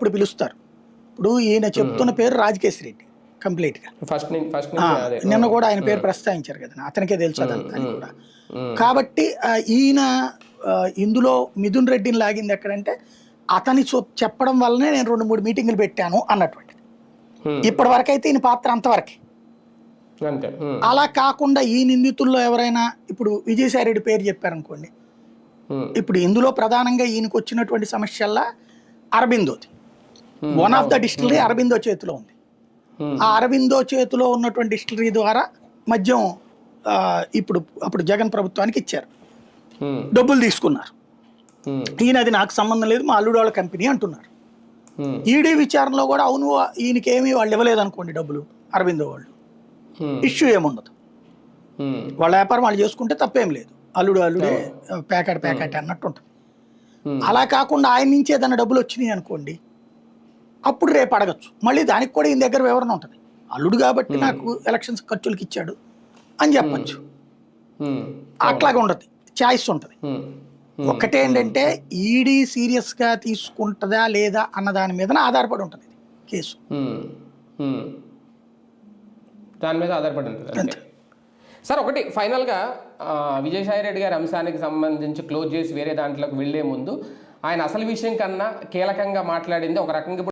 అప్పుడు పిలుస్తారు. ఇప్పుడు ఈయన చెప్తున్న పేరు రాజకేశ్ రెడ్డి కంప్లీట్గా. ఫస్ట్ ఫస్ట్ నిన్న కూడా ఆయన పేరు ప్రస్తావించారు కదా అతనికే తెలుసు అదంతా అని కూడా. కాబట్టి ఈయన ఇందులో మిథున్ రెడ్డిని లాగింది ఎక్కడంటే అతని చొప్- చెప్పడం వల్లనే నేను రెండు మూడు మీటింగులు పెట్టాను అన్నటువంటి. ఉమ్, ఇప్పటి వరకు అయితే ఈయన పాత్ర అంతవరకే. అలా కాకుండా ఈ నిందితుల్లో ఎవరైనా ఇప్పుడు విజయసాయి రెడ్డి పేరు చెప్పారనుకోండి. ఇప్పుడు ఇందులో ప్రధానంగా ఈయనకు వచ్చినటువంటి సమస్యల్లా అరబిందోది. One of the distillery Aurobindo చేతిలో ఉంది. ఉమ్, ఆ అరబిందో చేతిలో ఉన్నటువంటి డిస్టిలరీ ద్వారా మద్యం ఇప్పుడు అప్పుడు జగన్ ప్రభుత్వానికి ఇచ్చారు. ఉమ్, డబ్బులు తీసుకున్నారు. ఉమ్, ఈయన అది నాకు సంబంధం లేదు మా అల్లుడు వాళ్ళ కంపెనీ అంటున్నారు. ఈడీ విచారణలో కూడా అవును ఈయనకి ఏమీ వాళ్ళు ఇవ్వలేదు అనుకోండి డబ్బులు అరబిందో వాళ్ళు. ఇష్యూ ఏముండదు. వాళ్ళ వ్యాపారం వాళ్ళు చేసుకుంటే తప్పేం లేదు. అల్లుడు అల్లుడే ప్యాకెట్ ప్యాకెట్ అన్నట్టు ఉంటుంది. అలా కాకుండా ఆయన నుంచి ఏదైనా డబ్బులు వచ్చినాయి అనుకోండి అప్పుడు రేపు అడగచ్చు. మళ్ళీ దానికి కూడా ఈయన దగ్గర వివరణ ఉంటుంది. అల్లుడు కాబట్టి నాకు ఎలక్షన్స్ ఖర్చులకి ఇచ్చాడు అని చెప్పచ్చు. అట్లాగా ఉండదు చాయిస్ ఉంటుంది. ఒకటే ఏంటంటే ఈడీ సీరియస్గా తీసుకుంటుందా లేదా అన్న దాని మీద ఆధారపడి ఉంటుంది ఇది కేసు. దాని మీద ఆధారపడి ఉంటుంది. సార్ ఒకటి ఫైనల్గా విజయసాయి రెడ్డి గారి అంశానికి సంబంధించి క్లోజ్ చేసి వేరే దాంట్లోకి వెళ్ళే ముందు ఆయన అసలు విషయం కన్నా కీలకంగా మాట్లాడింది ఒక రకంగా